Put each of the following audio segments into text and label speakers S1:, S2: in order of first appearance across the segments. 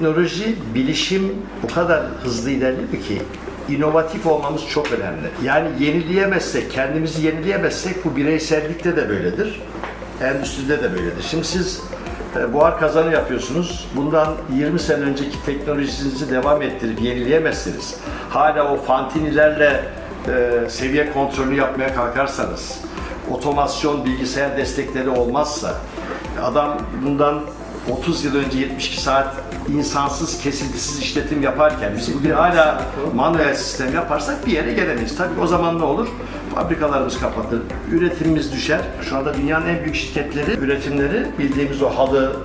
S1: teknoloji, bilişim o kadar hızlı ilerliyor ki inovatif olmamız çok önemli. Yani yenileyemezsek, kendimizi yenileyemezsek bu bireysellikte de böyledir. Endüstride de böyledir. Şimdi siz e, buhar kazanı yapıyorsunuz. Bundan 20 sene önceki teknolojinizi devam ettirip yenileyemezsiniz. Hala o fantinilerle e, seviye kontrolü yapmaya kalkarsanız, otomasyon bilgisayar destekleri olmazsa, adam bundan 30 yıl önce 72 saat insansız, kesintisiz işletim yaparken biz bugün hala manuel sistem yaparsak bir yere gelemeyiz. Tabii o zaman ne olur? Fabrikalarımız kapatır, üretimimiz düşer. Şu anda dünyanın en büyük şirketleri üretimleri bildiğimiz o halı,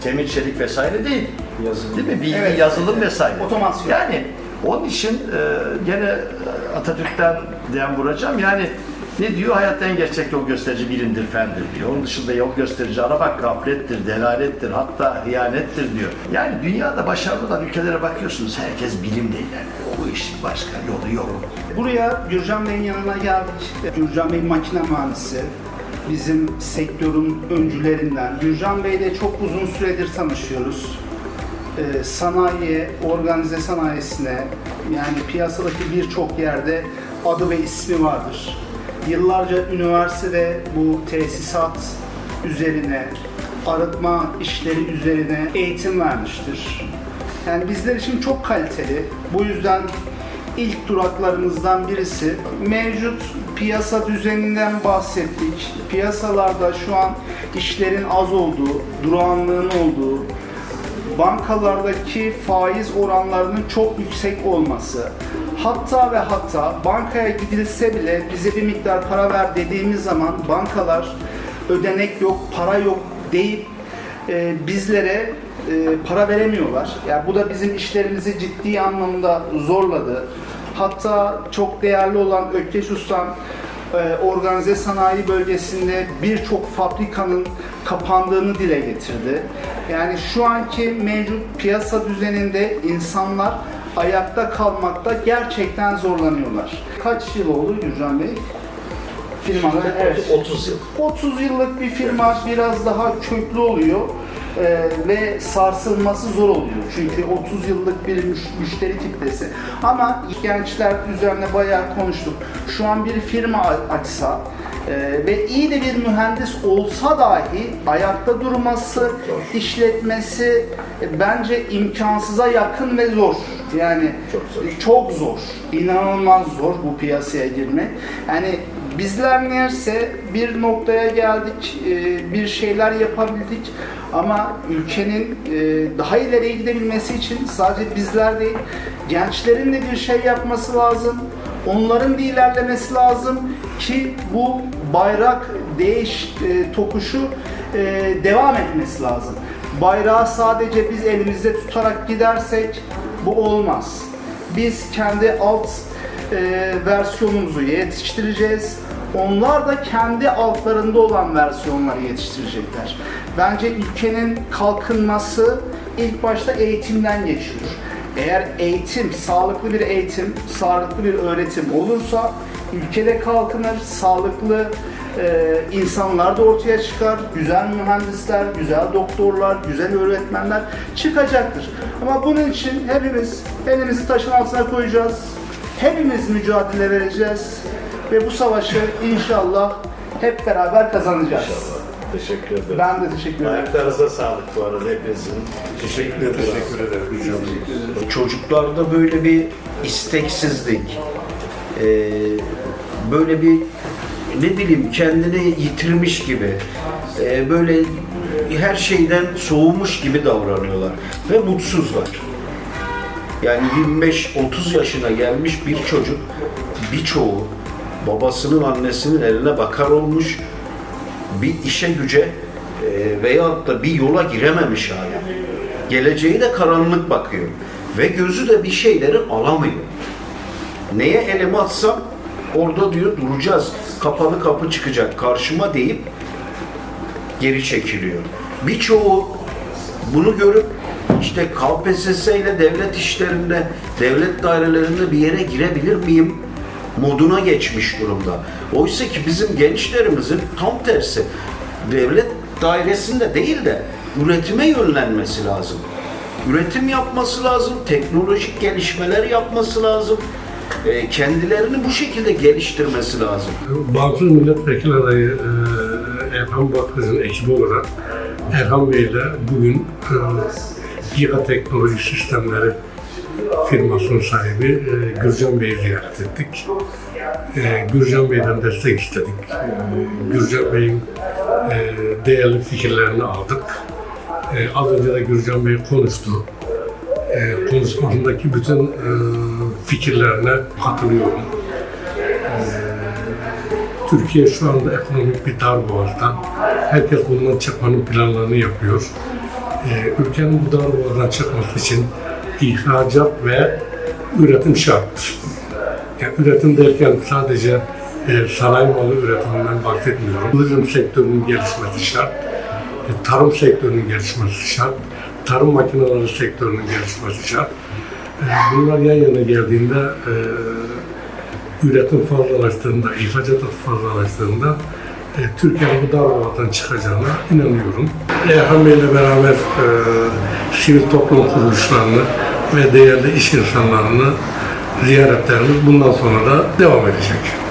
S1: e, demir çelik vesaire değil.
S2: Yazılım.
S1: Değil mi? Bilgi,
S3: Evet.
S1: yazılım vesaire.
S3: Otomasyon.
S1: Yani onun için e, gene Atatürk'ten dem vuracağım. Yani ne diyor? Hayatta en gerçek yol gösterici bilimdir, fendir diyor. Onun dışında yol gösterici aramak gaflettir, delalettir, hatta hıyanettir diyor. Yani dünyada başarılı olan ülkelere bakıyorsunuz herkes bilimle ilerliyor. Bu işin başka yolu yok.
S3: Buraya Gürcan Bey'in yanına geldik. Gürcan Bey makine mühendisi. Bizim sektörün öncülerinden. Gürcan Bey ile çok uzun süredir tanışıyoruz. Ee, sanayiye, organize sanayisine, yani piyasadaki birçok yerde adı ve ismi vardır. Yıllarca üniversitede bu tesisat üzerine, arıtma işleri üzerine eğitim vermiştir. Yani bizler için çok kaliteli. Bu yüzden ilk duraklarımızdan birisi. Mevcut piyasa düzeninden bahsettik. Piyasalarda şu an işlerin az olduğu, durağanlığın olduğu, bankalardaki faiz oranlarının çok yüksek olması, hatta ve hatta bankaya gidilse bile bize bir miktar para ver dediğimiz zaman bankalar ödenek yok, para yok deyip e, bizlere e, para veremiyorlar. Yani bu da bizim işlerimizi ciddi anlamda zorladı. Hatta çok değerli olan Ökkeş Ustam e, organize sanayi bölgesinde birçok fabrikanın kapandığını dile getirdi. Yani şu anki mevcut piyasa düzeninde insanlar ayakta kalmakta gerçekten zorlanıyorlar. Kaç yıl oldu Gürcan Bey? Firmada evet.
S1: 30 yıl.
S3: 30 yıllık bir firma biraz daha köklü oluyor e, ve sarsılması zor oluyor. Çünkü 30 yıllık bir müş- müşteri kitlesi. Ama gençler üzerine bayağı konuştuk. Şu an bir firma açsa e, ve iyi de bir mühendis olsa dahi ayakta durması, işletmesi e, bence imkansıza yakın ve zor. Yani
S1: Çok zor.
S3: çok zor. İnanılmaz zor bu piyasaya girmek. Yani bizler neyse bir noktaya geldik, e, bir şeyler yapabildik ama ülkenin e, daha ileriye gidebilmesi için sadece bizler değil, gençlerin de bir şey yapması lazım. Onların da ilerlemesi lazım ki bu bayrak değiş e, tokuşu devam etmesi lazım. Bayrağı sadece biz elimizde tutarak gidersek bu olmaz. Biz kendi alt e, versiyonumuzu yetiştireceğiz. Onlar da kendi altlarında olan versiyonları yetiştirecekler. Bence ülkenin kalkınması ilk başta eğitimden geçiyor. Eğer eğitim, sağlıklı bir eğitim, sağlıklı bir öğretim olursa ülkede kalkınır, sağlıklı e, insanlar da ortaya çıkar, güzel mühendisler, güzel doktorlar, güzel öğretmenler çıkacaktır. Ama bunun için hepimiz elimizi taşın altına koyacağız, hepimiz mücadele vereceğiz ve bu savaşı inşallah hep beraber kazanacağız.
S2: Teşekkür ederim.
S3: Ben de teşekkür ederim.
S2: Ayaklarınıza sağlık bu arada hepinizin. Teşekkür ederim.
S4: Teşekkür ederim hocam.
S5: Çocuklarda böyle bir isteksizlik, e, böyle bir ne bileyim kendini yitirmiş gibi, e, böyle her şeyden soğumuş gibi davranıyorlar ve mutsuzlar. Yani 25-30 yaşına gelmiş bir çocuk, birçoğu babasının annesinin eline bakar olmuş, bir işe güce e, veyahut da bir yola girememiş hala. Geleceği de karanlık bakıyor. Ve gözü de bir şeyleri alamıyor. Neye elimi atsam orada diyor duracağız. Kapalı kapı çıkacak karşıma deyip geri çekiliyor. Birçoğu bunu görüp işte KPSS ile devlet işlerinde, devlet dairelerinde bir yere girebilir miyim moduna geçmiş durumda. Oysa ki bizim gençlerimizin tam tersi devlet dairesinde değil de üretime yönlenmesi lazım. üretim yapması lazım, teknolojik gelişmeler yapması lazım. E, kendilerini bu şekilde geliştirmesi lazım.
S4: Bağımsız milletvekili adayı e, Erhan Bakır'ın ekibi olarak Erhan Bey ile bugün e, Giga Teknoloji Sistemleri firmasının sahibi e, Gürcan Bey'i ziyaret ettik. E, Gürcan Bey'den destek istedik. E, Gürcan Bey'in e, değerli fikirlerini aldık. E, az önce de Gürcan Bey konuştu. E, konuşmasındaki bütün e, fikirlerine katılıyorum. Türkiye şu anda ekonomik bir darboğazda. Herkes bundan çıkmanın planlarını yapıyor. Ee, ülkenin bu darboğazdan çıkması için ihracat ve üretim şart. Yani üretim derken sadece e, sanayi malı üretiminden bahsetmiyorum. Turizm sektörünün gelişmesi şart. E, tarım sektörünün gelişmesi şart. Tarım makineleri sektörünün gelişmesi şart. E, bunlar yan yana geldiğinde e, üretim fazlalaştığında, ihracat fazlalaştığında e, Türkiye'nin bu darboğazdan çıkacağına inanıyorum. Erhan Bey'le beraber e, sivil toplum kuruluşlarını ve değerli iş insanlarını ziyaretlerimiz bundan sonra da devam edecek.